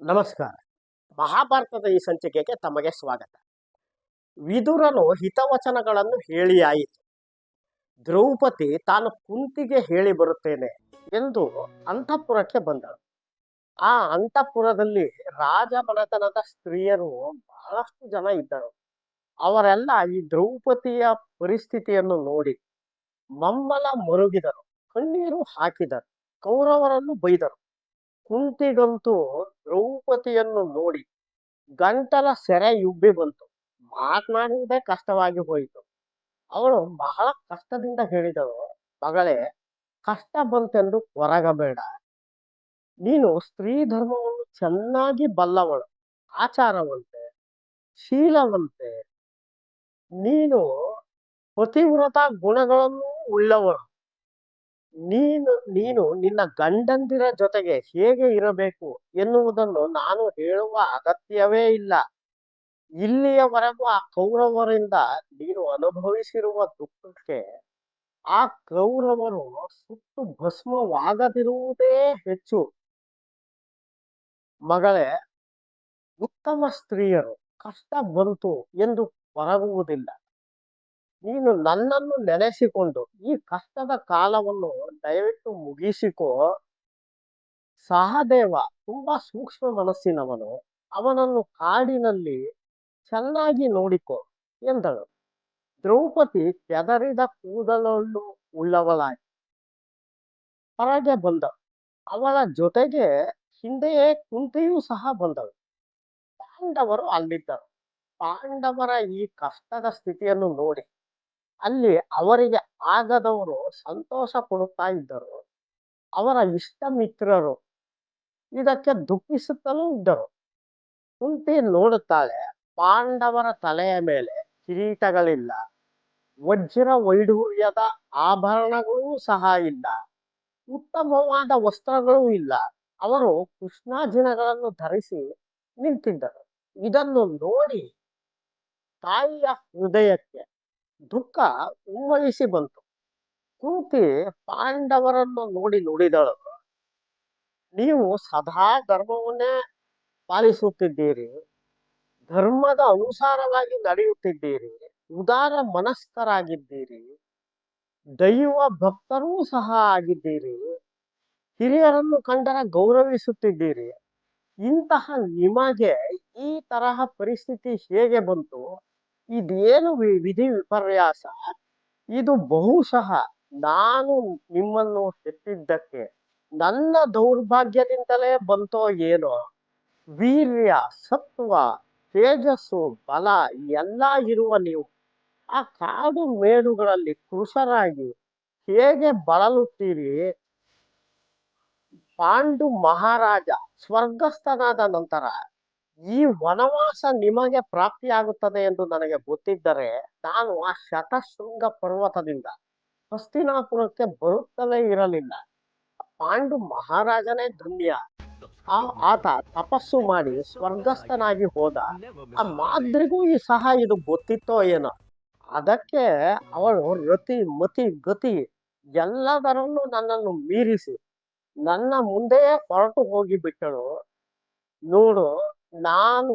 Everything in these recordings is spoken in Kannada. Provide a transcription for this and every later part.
ನಮಸ್ಕಾರ. ಮಹಾಭಾರತದ ಈ ಸಂಚಿಕೆಗೆ ತಮಗೆ ಸ್ವಾಗತ. ವಿದುರನು ಹಿತವಚನಗಳನ್ನು ಹೇಳಿ ಆಯಿತು. ದ್ರೌಪದಿ ತಾನು ಕುಂತಿಗೆ ಹೇಳಿ ಬರುತ್ತೇನೆ ಎಂದು ಅಂತಃಪುರಕ್ಕೆ ಬಂದಳು. ಆ ಅಂತಃಪುರದಲ್ಲಿ ರಾಜಮನೆತನದ ಸ್ತ್ರೀಯರು ಬಹಳಷ್ಟು ಜನ ಇದ್ದರು. ಅವರೆಲ್ಲ ಈ ದ್ರೌಪದಿಯ ಪರಿಸ್ಥಿತಿಯನ್ನು ನೋಡಿ ಮಮ್ಮಲ ಮರುಗಿದರು. ಕಣ್ಣೀರು ಹಾಕಿದರು. ಕೌರವರನ್ನು ಬೈದರು. ಕುಂತಿಗಂತೂ ದ್ರೌಪದಿಯನ್ನು ನೋಡಿ ಗಂಟಲ ಸೆರೆ ಉಬ್ಬಿ ಬಂತು. ಮಾತನಾಡುವುದೇ ಕಷ್ಟವಾಗಿ ಹೋಯಿತು. ಅವಳು ಬಹಳ ಕಷ್ಟದಿಂದ ಹೇಳಿದಳು, ಮಗಳೇ, ಕಷ್ಟ ಬಂತೆಂದು ಕೊರಗಬೇಡ. ನೀನು ಸ್ತ್ರೀ ಧರ್ಮವನ್ನು ಚೆನ್ನಾಗಿ ಬಲ್ಲವಳು, ಆಚಾರವಂತೆ, ಶೀಲವಂತೆ. ನೀನು ಪತಿವ್ರತ ಗುಣಗಳನ್ನು ಉಳ್ಳವಳು. ನೀನು ನೀನು ನಿನ್ನ ಗಂಡಂದಿರ ಜೊತೆಗೆ ಹೇಗೆ ಇರಬೇಕು ಎನ್ನುವುದನ್ನು ನಾನು ಹೇಳುವ ಅಗತ್ಯವೇ ಇಲ್ಲ. ಇಲ್ಲಿಯವರೆಗೂ ಆ ಕೌರವರಿಂದ ನೀನು ಅನುಭವಿಸಿರುವ ದುಃಖಕ್ಕೆ ಆ ಕೌರವರು ಸುಟ್ಟು ಭಸ್ಮವಾಗದಿರುವುದೇ ಹೆಚ್ಚು. ಮಗಳೇ, ಉತ್ತಮ ಸ್ತ್ರೀಯರು ಕಷ್ಟ ಬಂತು ಎಂದು ಕೊರಗುವುದಿಲ್ಲ ನೀನು ನನ್ನನ್ನು ನೆನೆಸಿಕೊಂಡು ಈ ಕಷ್ಟದ ಕಾಲವನ್ನು ದಯವಿಟ್ಟು ಮುಗಿಸಿಕೋ. ಸಹದೇವ ತುಂಬಾ ಸೂಕ್ಷ್ಮ ಮನಸ್ಸಿನವನು. ಅವನನ್ನು ಕಾಡಿನಲ್ಲಿ ಚೆನ್ನಾಗಿ ನೋಡಿಕೊ ಎಂದಳು. ದ್ರೌಪದಿ ಕೆದರಿದ ಕೂದಲನ್ನು ಉಳ್ಳವಳಾಗಿ ಹೊರಗೆ ಬಂದ. ಅವಳ ಜೊತೆಗೆ ಹಿಂದೆಯೇ ಕುಂತೆಯೂ ಸಹ ಬಂದಳು. ಪಾಂಡವರು ಅಲ್ಲಿದ್ದರು. ಪಾಂಡವರ ಈ ಕಷ್ಟದ ಸ್ಥಿತಿಯನ್ನು ನೋಡಿ ಅಲ್ಲಿ ಅವರಿಗೆ ಆಗದವರು ಸಂತೋಷ ಕೊಡುತ್ತಾ ಇದ್ದರು. ಅವರ ಇಷ್ಟ ಮಿತ್ರರು ಇದಕ್ಕೆ ದುಃಖಿಸುತ್ತಲೂ ಇದ್ದರು. ಕುಂತಿ ನೋಡುತ್ತಾಳೆ, ಪಾಂಡವರ ತಲೆಯ ಮೇಲೆ ಕಿರೀಟಗಳಿಲ್ಲ. ವಜ್ರ ವೈಢೂರ್ಯದ ಆಭರಣಗಳೂ ಸಹ ಇಲ್ಲ. ಉತ್ತಮವಾದ ವಸ್ತ್ರಗಳೂ ಇಲ್ಲ. ಅವರು ಕೃಷ್ಣಾಜಿನಗಳನ್ನು ಧರಿಸಿ ನಿಂತಿದ್ದರು. ಇದನ್ನು ನೋಡಿ ತಾಯಿಯ ಹೃದಯಕ್ಕೆ ದುಃಖ ಉಮ್ಮಳಿಸಿ ಬಂತು. ಕುಂತಿ ಪಾಂಡವರನ್ನು ನೋಡಿ ನುಡಿದಳು. ನೀವು ಸದಾ ಧರ್ಮವನ್ನೇ ಪಾಲಿಸುತ್ತಿದ್ದೀರಿ. ಧರ್ಮದ ಅನುಸಾರವಾಗಿ ನಡೆಯುತ್ತಿದ್ದೀರಿ. ಉದಾರ ಮನಸ್ಕರಾಗಿದ್ದೀರಿ ದೈವ ಭಕ್ತರೂ ಸಹ ಆಗಿದ್ದೀರಿ. ಹಿರಿಯರನ್ನು ಕಂಡರ ಗೌರವಿಸುತ್ತಿದ್ದೀರಿ. ಇಂತಹ ನಿಮಗೆ ಈ ತರಹ ಪರಿಸ್ಥಿತಿ ಹೇಗೆ ಬಂತು? ಇದೇನು ವಿಧಿ ವಿಪರ್ಯಾಸ? ಇದು ಬಹುಶಃ ನಾನು ನಿಮ್ಮನ್ನು ಹೆತ್ತಿದ್ದಕ್ಕೆ ನನ್ನ ದೌರ್ಭಾಗ್ಯದಿಂದಲೇ ಬಂತೋ ಏನೋ? ವೀರ್ಯ, ಸತ್ವ, ತೇಜಸ್ಸು, ಬಲ ಎಲ್ಲ ಇರುವ ನೀವು. ಆ ಕಾಡು ಮೇಡುಗಳಲ್ಲಿ ಕೃಷರಾಗಿ ಹೇಗೆ ಬಳಲುತ್ತೀರಿ? ಪಾಂಡು ಮಹಾರಾಜ, ಸ್ವರ್ಗಸ್ಥನಾದ ನಂತರ ಈ ವನವಾಸ ನಿಮಗೆ ಪ್ರಾಪ್ತಿಯಾಗುತ್ತದೆ ಎಂದು ನನಗೆ ಗೊತ್ತಿದ್ದರೆ ನಾನು ಆ ಶತಶೃಂಗ ಪರ್ವತದಿಂದ ಹಸ್ತಿನಾಪುರಕ್ಕೆ ಬರುತ್ತಲೇ ಇರಲಿಲ್ಲ. ಪಾಂಡು ಮಹಾರಾಜನೇ ಧನ್ಯ. ಆತ ತಪಸ್ಸು ಮಾಡಿ ಸ್ವರ್ಗಸ್ಥನಾಗಿ ಹೋದ. ಆ ಮಾದ್ರಿಗೂ ಈ ಸಹ ಇದು ಗೊತ್ತಿತ್ತೋ ಏನೋ. ಅದಕ್ಕೆ ಅವಳು ರತಿ ಮತಿ ಗತಿ ಎಲ್ಲದರಲ್ಲೂ ನನ್ನನ್ನು ಮೀರಿಸಿ ನನ್ನ ಮುಂದೆಯೇ ಹೊರಟು ಹೋಗಿ ಬಿಟ್ಟಳು ನೋಡು ನಾನು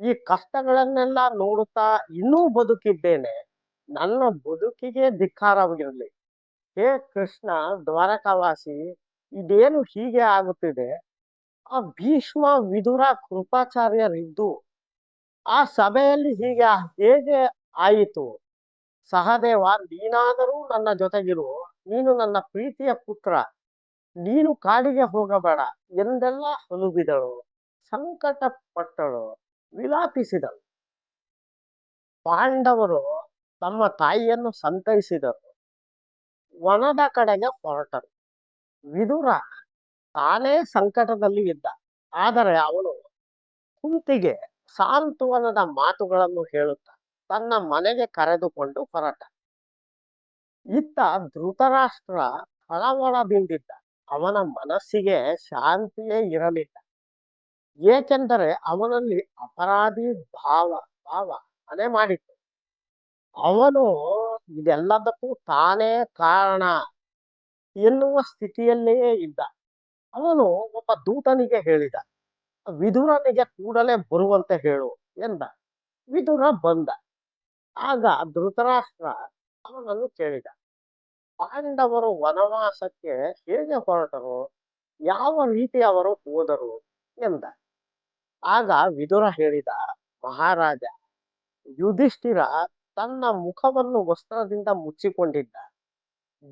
ಈ ಕಷ್ಟಗಳನ್ನೆಲ್ಲ ನೋಡುತ್ತಾ ಇನ್ನೂ ಬದುಕಿದ್ದೇನೆ. ನನ್ನ ಬದುಕಿಗೆ ಧಿಕ್ಕಾರವಾಗಿರಲಿ ಹೇ ಕೃಷ್ಣ ದ್ವಾರಕಾವಾಸಿ, ಇದೇನು ಹೀಗೆ ಆಗುತ್ತಿದೆ? ಆ ಭೀಷ್ಮ ವಿದುರ ಕೃಪಾಚಾರ್ಯರಿದ್ದು ಆ ಸಭೆಯಲ್ಲಿ ಹೀಗೆ ಹೇಗೆ ಆಯಿತು? ಸಹದೇವ, ನೀನಾದರೂ ನನ್ನ ಜೊತೆಗಿರು. ನೀನು ನನ್ನ ಪ್ರೀತಿಯ ಪುತ್ರ. ನೀನು ಕಾಡಿಗೆ ಹೋಗಬೇಡ ಎಂದೆಲ್ಲ ಹಲುಬಿದಳು ಸಂಕಟ ಪಟ್ಟಳು ವಿಲಾಪಿಸಿದಳು ಪಾಂಡವರು ತಮ್ಮ ತಾಯಿಯನ್ನು ಸಂತೈಸಿದರು. ವನದ ಕಡೆಗೆ ಹೊರಟರು. ವಿದುರ ತಾನೇ ಸಂಕಟದಲ್ಲಿ ಇದ್ದ. ಆದರೆ ಅವನು ಕುಂತಿಗೆ ಸಾಂತ್ವನದ ಮಾತುಗಳನ್ನು ಹೇಳುತ್ತ ತನ್ನ ಮನೆಗೆ ಕರೆದುಕೊಂಡು ಹೊರಟ. ಇತ್ತ ಧೃತರಾಷ್ಟ್ರ ಕಳವಳದಿಂದಿದ್ದ. ಅವನ ಮನಸ್ಸಿಗೆ ಶಾಂತಿಯೇ ಇರಲಿಲ್ಲ. ಏಕೆಂದರೆ ಅವನಲ್ಲಿ ಅಪರಾಧಿ ಭಾವ ಭಾವ ಅದೇ ಮಾಡಿತ್ತು. ಅವನು ಇದೆಲ್ಲದಕ್ಕೂ ತಾನೇ ಕಾರಣ ಎನ್ನುವ ಸ್ಥಿತಿಯಲ್ಲೇ ಇದ್ದ. ಅವನು ಒಬ್ಬ ದೂತನಿಗೆ ಹೇಳಿದ, ವಿದುರನಿಗೆ ಕೂಡಲೇ ಬರುವಂತೆ ಹೇಳು ಎಂದ. ವಿದುರ ಬಂದ. ಆಗ ಧೃತರಾಷ್ಟ್ರ ಅವನನ್ನು ಕೇಳಿದ, ಪಾಂಡವರು ವನವಾಸಕ್ಕೆ ಹೇಗೆ ಹೊರಟರು? ಯಾವ ರೀತಿ ಅವರು ಹೋದರು? ಎಂದ. ಆಗ ವಿದುರ ಹೇಳಿದ, ಮಹಾರಾಜ, ಯುಧಿಷ್ಠಿರ ತನ್ನ ಮುಖವನ್ನು ವಸ್ತ್ರದಿಂದ ಮುಚ್ಚಿಕೊಂಡಿದ್ದ.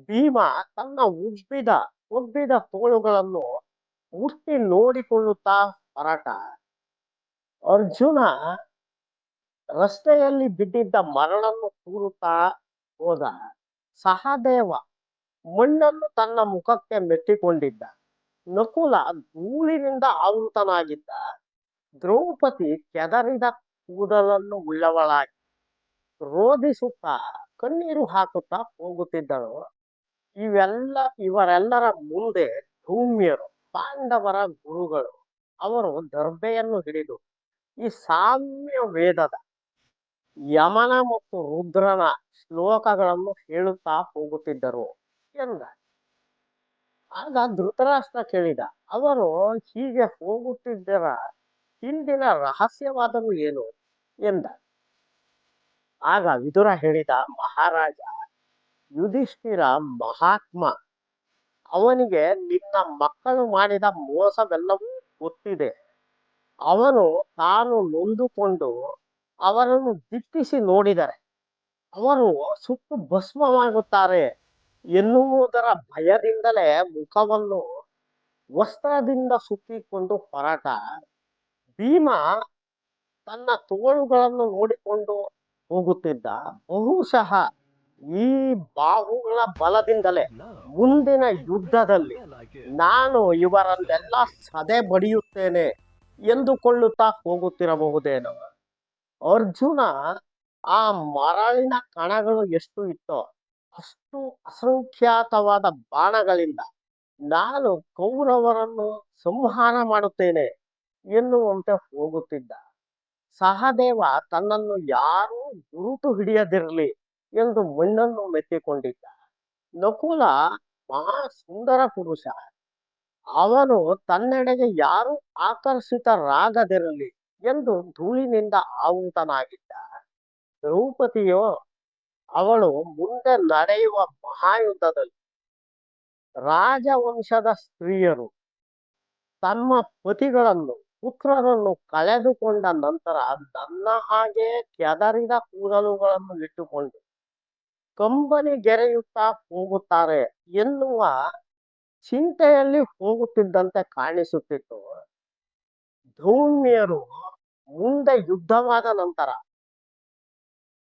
ಭೀಮ ತನ್ನ ಉಬ್ಬಿದ ಉಬ್ಬಿದ ತೋಳುಗಳನ್ನು ಮುಟ್ಟಿ ನೋಡಿಕೊಳ್ಳುತ್ತಾ ಹೊರಟ. ಅರ್ಜುನ ರಸ್ತೆಯಲ್ಲಿ ಬಿದ್ದಿದ್ದ ಮರಳನ್ನು ತೂರುತ್ತಾ ಹೋದ. ಸಹದೇವ ಮಣ್ಣನ್ನು ತನ್ನ ಮುಖಕ್ಕೆ ಮೆಟ್ಟಿಕೊಂಡಿದ್ದ. ನಕುಲ ಧೂಳಿನಿಂದ ಆವೃತನಾಗಿದ್ದ. ದ್ರೌಪದಿ ಕೆದರಿದ ಕೂದಲನ್ನು ಉಳ್ಳವಳಾಗಿ ರೋಧಿಸುತ್ತಾ ಕಣ್ಣೀರು ಹಾಕುತ್ತಾ ಹೋಗುತ್ತಿದ್ದಳು. ಇವೆಲ್ಲ, ಇವರೆಲ್ಲರ ಮುಂದೆ ಧೂಮ್ಯರು, ಪಾಂಡವರ ಗುರುಗಳು, ಅವರು ದರ್ಬೆಯನ್ನು ಹಿಡಿದು ಈ ಸಾಮ್ಯ ವೇದದ ಯಮನ ಮತ್ತು ರುದ್ರನ ಶ್ಲೋಕಗಳನ್ನು ಹೇಳುತ್ತಾ ಹೋಗುತ್ತಿದ್ದರು ಎಂದ. ಆಗ ಧೃತರಾಷ್ಟ್ರ ಕೇಳಿದ, ಅವರು ಹೀಗೆ ಹೋಗುತ್ತಿದ್ದರ? ಹಿಂದಿನ ರಹಸ್ಯವಾದರೂ ಏನು ಎಂದ. ಆಗ ವಿದುರ ಹೇಳಿದ ಮಹಾರಾಜ, ಯುಧಿಷ್ಠಿರ, ಮಹಾತ್ಮ, ಅವನಿಗೆ ನಿನ್ನ ಮಕ್ಕಳು ಮಾಡಿದ ಮೋಸವೆಲ್ಲವೂ ಗೊತ್ತಿದೆ. ಅವನು ತಾನು ನೊಂದುಕೊಂಡು ಅವರನ್ನು ದಿಟ್ಟಿಸಿ ನೋಡಿದರೆ ಅವರು ಸುಟ್ಟು ಭಸ್ಮವಾಗುತ್ತಾರೆ ಎನ್ನುವುದರ ಭಯದಿಂದಲೇ ಮುಖವನ್ನು ವಸ್ತ್ರದಿಂದ ಸುತ್ತಿಕೊಂಡು ಹೊರಟ ಭೀಮ ತನ್ನ ತೋಳುಗಳನ್ನು ನೋಡಿಕೊಂಡು ಹೋಗುತ್ತಿದ್ದ. ಬಹುಶಃ ಈ ಬಾಹುಗಳ ಬಲದಿಂದಲೇ ಮುಂದಿನ ಯುದ್ಧದಲ್ಲಿ ನಾನು ಇವರನ್ನೆಲ್ಲ ಸದೆ ಬಡಿಯುತ್ತೇನೆ ಎಂದುಕೊಳ್ಳುತ್ತಾ ಹೋಗುತ್ತಿರಬಹುದೇನೋ. ಅರ್ಜುನ ಆ ಮರಳಿನ ಕಣಗಳು ಎಷ್ಟು ಇತ್ತೋ ಅಷ್ಟು ಅಸಂಖ್ಯಾತವಾದ ಬಾಣಗಳಿಂದ ನಾನು ಕೌರವರನ್ನು ಸಂಹಾರ ಮಾಡುತ್ತೇನೆ. ಎನ್ನುವಂತೆ ಹೋಗುತ್ತಿದ್ದ. ಸಹದೇವ ತನ್ನನ್ನು ಯಾರೂ ಗುರುತು ಹಿಡಿಯದಿರಲಿ ಎಂದು ಮಣ್ಣನ್ನು ಮೆತ್ತಿಕೊಂಡಿದ್ದ. ನಕುಲ ಮಹಾ ಸುಂದರ ಪುರುಷ. ಅವನು ತನ್ನೆಡೆಗೆ ಯಾರು ಆಕರ್ಷಿತರಾಗದಿರಲಿ ಎಂದು ಧೂಳಿನಿಂದ ಆವೃತನಾಗಿದ್ದ ದ್ರೌಪದಿಯೋ ಅವಳು ಮುಂದೆ ನಡೆಯುವ ಮಹಾಯುದ್ಧದಲ್ಲಿ ರಾಜವಂಶದ ಸ್ತ್ರೀಯರು ತಮ್ಮ ಪತಿಗಳನ್ನು ಪುತ್ರರನ್ನು ಕಳೆದುಕೊಂಡ ನಂತರ ನನ್ನ ಹಾಗೆ ಕೆದರಿದ ಕೂದಲುಗಳನ್ನು ಇಟ್ಟುಕೊಂಡು ಕಂಬನಿ ಗೆರೆಯುತ್ತಾ ಹೋಗುತ್ತಾರೆ ಎನ್ನುವ ಚಿಂತೆಯಲ್ಲಿ ಹೋಗುತ್ತಿದ್ದಂತೆ ಕಾಣಿಸುತ್ತಿತ್ತು. ಧೌಮ್ಯರು ಮುಂದೆ ಯುದ್ಧವಾದ ನಂತರ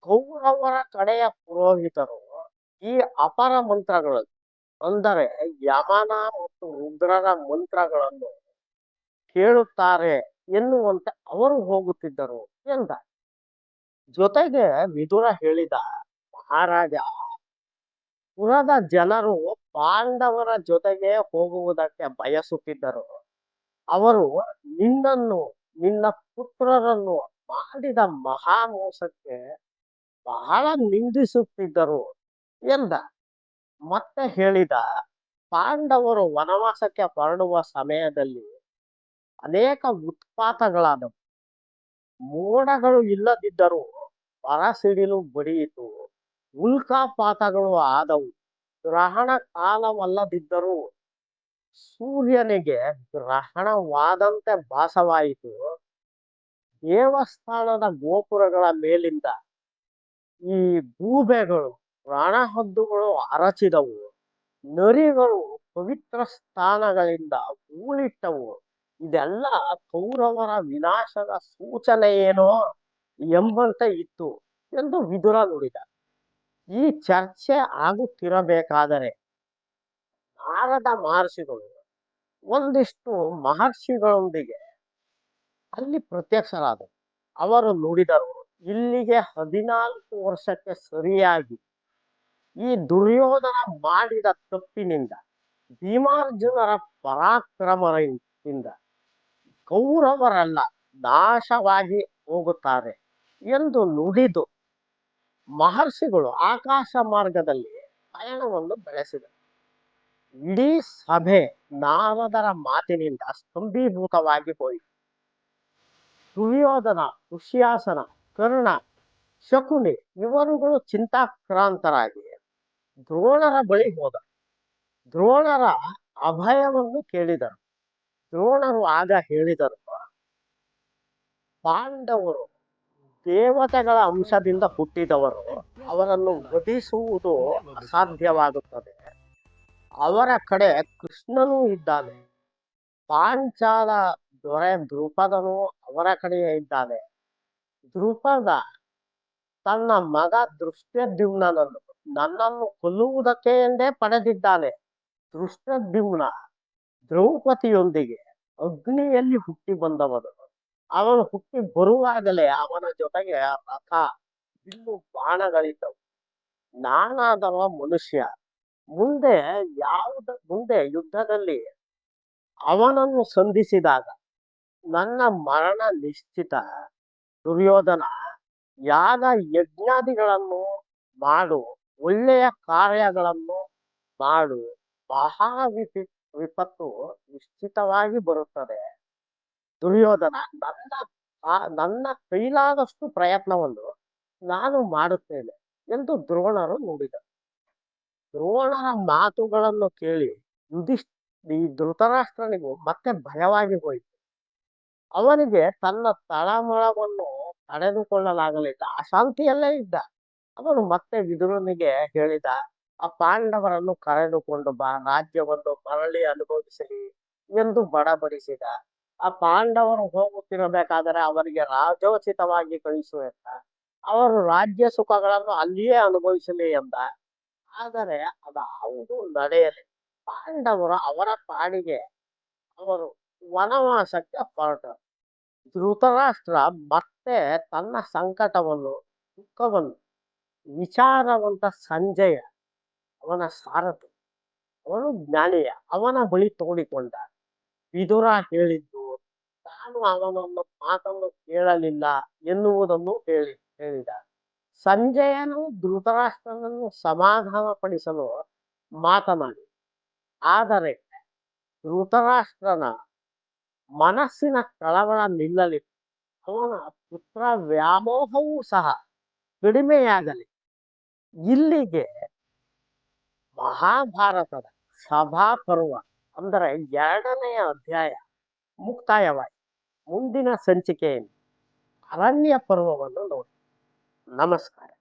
ಕೌರವರ ಕಡೆಯ ಪುರೋಹಿತರು ಈ ಅಪರ ಮಂತ್ರಗಳನ್ನು ಅಂದರೆ ಯಮನ ಮತ್ತು ರುದ್ರರ ಮಂತ್ರಗಳನ್ನು ಕೇಳುತ್ತಾರೆ ಎನ್ನುವಂತೆ ಅವರು ಹೋಗುತ್ತಿದ್ದರು ಎಂದ. ಜೊತೆಗೆ ವಿದುರ ಹೇಳಿದ, ಮಹಾರಾಜ, ಪುರದ ಜನರು ಪಾಂಡವರ ಜೊತೆಗೆ ಹೋಗುವುದಕ್ಕೆ ಬಯಸುತ್ತಿದ್ದರು. ಅವರು ನಿನ್ನನ್ನು, ನಿನ್ನ ಪುತ್ರರನ್ನು ಮಾಡಿದ ಮಹಾಮೋಸಕ್ಕೆ ಬಹಳ ನಿಂದಿಸುತ್ತಿದ್ದರು ಎಂದ. ಮತ್ತೆ ಹೇಳಿದ, ಪಾಂಡವರು ವನವಾಸಕ್ಕೆ ಹೊರಡುವ ಸಮಯದಲ್ಲಿ ಅನೇಕ ಉತ್ಪಾತಗಳಾದವು. ಮೋಡಗಳು ಇಲ್ಲದಿದ್ದರೂ ಬರಸಿಡಿಲು ಬಡಿಯಿತು. ಉಲ್ಕಾಪಾತಗಳು ಆದವು. ಗ್ರಹಣ ಕಾಲವಲ್ಲದಿದ್ದರೂ ಸೂರ್ಯನಿಗೆ ಗ್ರಹಣವಾದಂತೆ ಭಾಸವಾಯಿತು. ದೇವಸ್ಥಾನದ ಗೋಪುರಗಳ ಮೇಲಿಂದ ಈ ಗೂಬೆಗಳು, ಪ್ರಾಣಹದ್ದುಗಳು ಅರಚಿದವು. ನರಿಗಳು ಪವಿತ್ರ ಸ್ಥಾನಗಳಿಂದ ಹೂಳಿಟ್ಟವು. ಇದೆಲ್ಲ ಕೌರವರ ವಿನಾಶದ ಸೂಚನೆ ಏನೋ ಎಂಬಂತೆ ಇತ್ತು ಎಂದು ವಿದುರ ನುಡಿದ. ಈ ಚರ್ಚೆ ಆಗುತ್ತಿರಬೇಕಾದರೆ ನಾರದ ಮಹರ್ಷಿಗಳು ಒಂದಿಷ್ಟು ಮಹರ್ಷಿಗಳೊಂದಿಗೆ ಅಲ್ಲಿ ಪ್ರತ್ಯಕ್ಷರಾದರು. ಅವರು ನುಡಿದರು, ಇಲ್ಲಿಗೆ ಹದಿನಾಲ್ಕು ವರ್ಷಕ್ಕೆ ಸರಿಯಾಗಿ. ಈ ದುರ್ಯೋಧನ ಮಾಡಿದ ತಪ್ಪಿನಿಂದ ಭೀಮಾರ್ಜುನರ ಪರಾಕ್ರಮದಿಂದ ಕೌರವರೆಲ್ಲ ನಾಶವಾಗಿ ಹೋಗುತ್ತಾರೆ ಎಂದು ನುಡಿದು ಮಹರ್ಷಿಗಳು ಆಕಾಶ ಮಾರ್ಗದಲ್ಲಿ ಪಯಣವನ್ನು ಬೆಳೆಸಿದರು. ಇಡೀ ಸಭೆ ನಾರದರ ಮಾತಿನಿಂದ ಸ್ತಂಭೀಭೂತವಾಗಿ ಹೋಯಿತು. ದುರ್ಯೋಧನ, ಋಷ್ಯಾಸನ, ಕರ್ಣ, ಶಕುನಿ ಇವರುಗಳು ಚಿಂತಾಕ್ರಾಂತರಾಗಿ ದ್ರೋಣರ ಬಳಿ ಹೋದ ದ್ರೋಣರ ಅಭಯವನ್ನು ಕೇಳಿದರು. ದ್ರೋಣರು ಆಗ ಹೇಳಿದರು, ಪಾಂಡವರು ದೇವತೆಗಳ ಅಂಶದಿಂದ ಹುಟ್ಟಿದವರು, ಅವರನ್ನು ವಧಿಸುವುದು ಅಸಾಧ್ಯವಾಗುತ್ತದೆ. ಅವರ ಕಡೆ ಕೃಷ್ಣನೂ ಇದ್ದಾನೆ. ಪಾಂಚಾಲ ದೊರೆ ದ್ರುಪದನು ಅವರ ಕಡೆಯೇ ಇದ್ದಾನೆ. ದ್ರುಪದ ತನ್ನ ಮಗ ದೃಷ್ಟದ್ಯುಮ್ನನನ್ನು ನನ್ನನ್ನು ಕೊಲ್ಲುವುದಕ್ಕೆ ಎಂದೇ ಪಡೆದಿದ್ದಾನೆ. ದೃಷ್ಟದ್ಯುಮ್ನ ದ್ರೌಪದಿಯೊಂದಿಗೆ ಅಗ್ನಿಯಲ್ಲಿ ಹುಟ್ಟಿ ಬಂದವನು. ಅವನು ಹುಟ್ಟಿ ಬರುವಾಗಲೇ ಅವನ ಜೊತೆಗೆ ರಥ, ಬಿಲ್ಲು, ಬಾಣಗಳಿದ್ದವು. ನಾನಾದವ ಮನುಷ್ಯ. ಮುಂದೆ ಯಾವುದ, ಮುಂದೆ ಯುದ್ಧದಲ್ಲಿ ಅವನನ್ನು ಸಂಧಿಸಿದಾಗ ನನ್ನ ಮರಣ ನಿಶ್ಚಿತ. ದುರ್ಯೋಧನ, ಯಾಗ ಯಜ್ಞಾದಿಗಳನ್ನು ಮಾಡು, ಒಳ್ಳೆಯ ಕಾರ್ಯಗಳನ್ನು ಮಾಡು. ಮಹಾ ವಿಪಿ ವಿಪತ್ತು ನಿಶ್ಚಿತವಾಗಿ ಬರುತ್ತದೆ. ದುರ್ಯೋಧನ ನನ್ನ ಆ- ನನ್ನ ಕೈಲಾದಷ್ಟು ಪ್ರಯತ್ನವನ್ನು ನಾನು ಮಾಡುತ್ತೇನೆ ಎಂದು ದ್ರೋಣರು ನುಡಿದರು. ದ್ರೋಣರ ಮಾತುಗಳನ್ನು ಕೇಳಿ ಯುಧಿಷ್ಠ ಈ ಧೃತರಾಷ್ಟ್ರನಿಗೂ ಮತ್ತೆ ಭಯವಾಗಿ ಹೋಯಿತು. ಅವನಿಗೆ ತನ್ನ ತಳಮಳವನ್ನು ತಡೆದುಕೊಳ್ಳಲಾಗಲಿಲ್ಲ. ಅಶಾಂತಿಯಲ್ಲೇ ಇದ್ದ. ಅವನು ಮತ್ತೆ ವಿದುರನಿಗೆ ಹೇಳಿದ ಆ ಪಾಂಡವರನ್ನು ಕರೆದುಕೊಂಡು ಬಾ, ರಾಜ್ಯವನ್ನು ಮರಳಿ ಅನುಭವಿಸಲಿ ಎಂದು ಬಡಬಡಿಸಿದ ಆ ಪಾಂಡವರು ಹೋಗುತ್ತಿರಬೇಕಾದರೆ ಅವರಿಗೆ ರಾಜೋಚಿತವಾಗಿ ಕಳಿಸುವ ಎಂದ. ಅವರು ರಾಜ್ಯ ಸುಖಗಳನ್ನು ಅಲ್ಲಿಯೇ ಅನುಭವಿಸಲಿ ಎಂದ. ಆದರೆ ಅದಾವುದು ನಡೆಯಲಿ. ಪಾಂಡವರು ಅವರ ಪಾಡಿಗೆ ಅವರು ವನವಾಸಕ್ಕೆ ಹೊರಟರು. ಧೃತರಾಷ್ಟ್ರ ಮತ್ತೆ ತನ್ನ ಸಂಕಟವನ್ನು, ದುಃಖವನ್ನು, ವಿಚಾರವಂತ ಸಂಜಯ ಅವನ ಸಾರಥಿ ಅವನು ಜ್ಞಾನಿಯ ಅವನ ಬಳಿ ತೋಡಿಕೊಂಡ. ವಿದುರ ಹೇಳಿದ್ದು ತಾನು ಅವನನ್ನು ಮಾತನ್ನು ಕೇಳಲಿಲ್ಲ ಎನ್ನುವುದನ್ನು ಹೇಳಿ, ಹೇಳಿದ. ಸಂಜಯನು ಧೃತರಾಷ್ಟ್ರನನ್ನು ಸಮಾಧಾನಪಡಿಸಲು ಮಾತನಾಡಿ, ಆದರೆ ಧೃತರಾಷ್ಟ್ರನ ಮನಸ್ಸಿನ ಕಳವಳ ನಿಲ್ಲಲಿಲ್ಲ. ಅವನ ಪುತ್ರ ವ್ಯಾಮೋಹವೂ ಸಹ ಕಡಿಮೆಯಾಗಲಿ. ಇಲ್ಲಿಗೆ ಮಹಾಭಾರತದ ಸಭಾ ಪರ್ವ ಅಂದರೆ ಎರಡನೆಯ ಅಧ್ಯಾಯ ಮುಕ್ತಾಯವಾಯಿತು ಮುಂದಿನ ಸಂಚಿಕೆಯಲ್ಲಿ ಅರಣ್ಯ ಪರ್ವವನ್ನು ನೋಡಿ. ನಮಸ್ಕಾರ.